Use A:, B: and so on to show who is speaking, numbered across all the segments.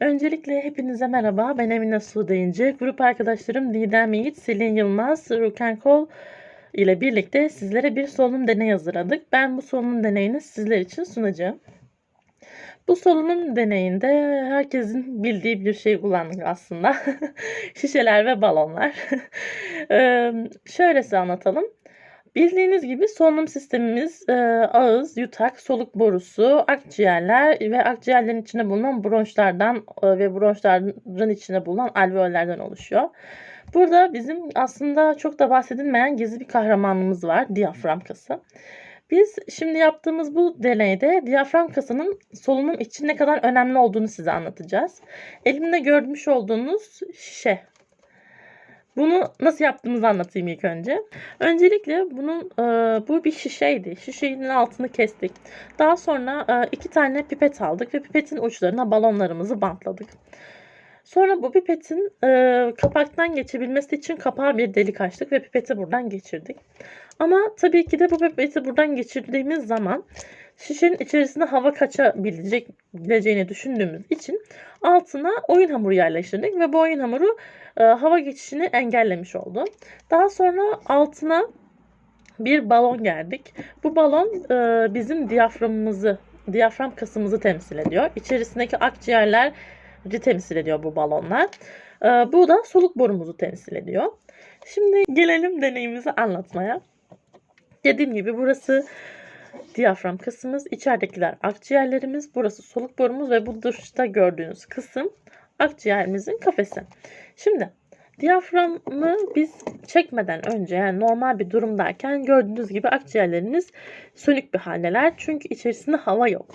A: Öncelikle hepinize merhaba. Ben Emine Sude İnce. Grup arkadaşlarım Didem Yiğit, Selin Yılmaz, Ruken Kol ile birlikte sizlere bir solunum deneyi hazırladık. Ben bu solunum deneyini sizler için sunacağım. Bu solunum deneyinde herkesin bildiği bir şey kullandık aslında. Şişeler ve balonlar. Emm, şöyle size anlatalım. Bildiğiniz gibi solunum sistemimiz, eee, ağız, yutak, soluk borusu, akciğerler ve akciğerlerin içinde bulunan bronşlardan, eee, ve bronşların içinde bulunan alveollerden oluşuyor. Burada bizim aslında çok da bahsedilmeyen gizli bir kahramanımız var, diyafram kası. Biz şimdi yaptığımız bu deneyde diyafram kasının solunum için ne kadar önemli olduğunu size anlatacağız. Elimde görmüş olduğunuz şişe. Bunu nasıl yaptığımızı anlatayım ilk önce. Öncelikle bunun, eee, bu bir şişeydi. Şişenin altını kestik. Daha sonra, eee, 2 tane pipet aldık ve pipetin uçlarına balonlarımızı bantladık. Sonra bu pipetin, eee, kapaktan geçebilmesi için kapağa bir delik açtık ve pipeti buradan geçirdik. Ama tabii ki de bu pipeti buradan geçirdiğimiz zaman şişenin içerisine hava kaçabilecek bileceğini düşündüğümüz için altına oyun hamuru yerleştirdik ve bu oyun hamuru, eee, hava geçişini engellemiş oldu. Daha sonra altına bir balon gerdik. Bu balon, eee, bizim diyaframımızı, diyafram kasımızı temsil ediyor. İçerisindeki akciğerleri temsil ediyor bu balonlar. Eee, bu da soluk borumuzu temsil ediyor. Şimdi gelelim deneyimizi anlatmaya. Dediğim gibi burası diyafram kasımız, içeridekiler akciğerlerimiz, burası soluk borumuz ve bu dışta gördüğünüz kısım akciğerimizin kafesi. Şimdi diyaframı biz çekmeden önce yani normal bir durumdayken gördüğünüz gibi akciğerlerimiz sönük bir hâldeler. Çünkü içerisinde hava yok.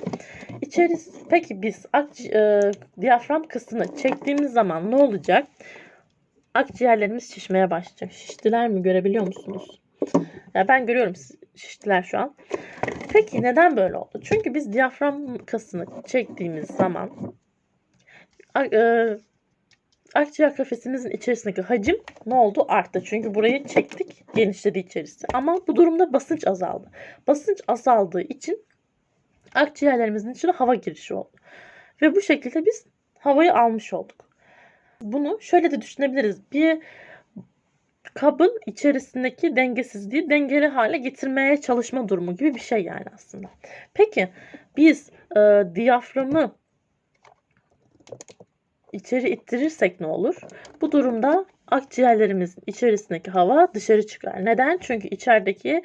A: İçeris peki biz akci eee, diyafram kasını çektiğimiz zaman ne olacak? Akciğerlerimiz şişmeye başlayacak. Şiştiler mi görebiliyor musunuz? Ya ben görüyorum şiştiler şu an. Peki neden böyle oldu? Çünkü biz diyafram kasını çektiğimiz zaman eee, akciğer kafesimizin içerisindeki hacim ne oldu? Arttı. Çünkü burayı çektik, genişledi içerisi. Ama bu durumda basınç azaldı. Basınç azaldığı için akciğerlerimizin içine hava girişi oldu. Ve bu şekilde biz havayı almış olduk. Bunu şöyle de düşünebiliriz. Bir kabın içerisindeki dengesizliği dengeli hâle getirmeye çalışma durumu gibi bir şey yani aslında. Peki biz, eee, diyaframı içeri ittirirsek ne olur? Bu durumda akciğerlerimizin içerisindeki hava dışarı çıkar. Neden? Çünkü içerideki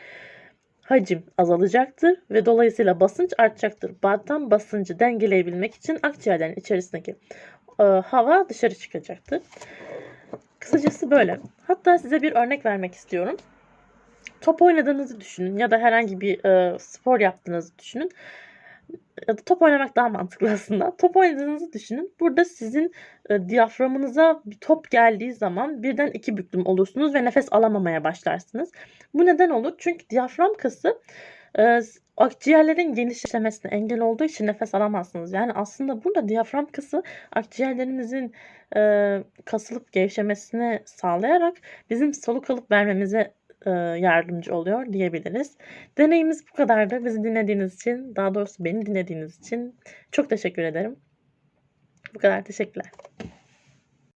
A: hacim azalacaktır ve dolayısıyla basınç artacaktır. Tam basıncı dengeleyebilmek için akciğerlerin içerisindeki, eee, hava dışarı çıkacaktır. Kısacası böyle. Hatta size bir örnek vermek istiyorum. Top oynadığınızı düşünün ya da herhangi bir, eee, spor yaptığınızı düşünün. Ya da top oynamak daha mantıklı aslında. Top oynadığınızı düşünün. Burada sizin, eee, diyaframınıza bir top geldiği zaman birden 2 büklüm olursunuz ve nefes alamamaya başlarsınız. Bu neden olur? Çünkü diyafram kası, s akciğerlerin genişlemesine engel olduğu için nefes alamazsınız. Yani aslında burada diyafram kası akciğerlerimizin, eee, kasılıp gevşemesini sağlayarak bizim soluk alıp vermemize, eee, yardımcı oluyor diyebiliriz. Deneyimiz bu kadardı. Bizi dinlediğiniz için, daha doğrusu beni dinlediğiniz için çok teşekkür ederim. Bu kadar. Teşekkürler.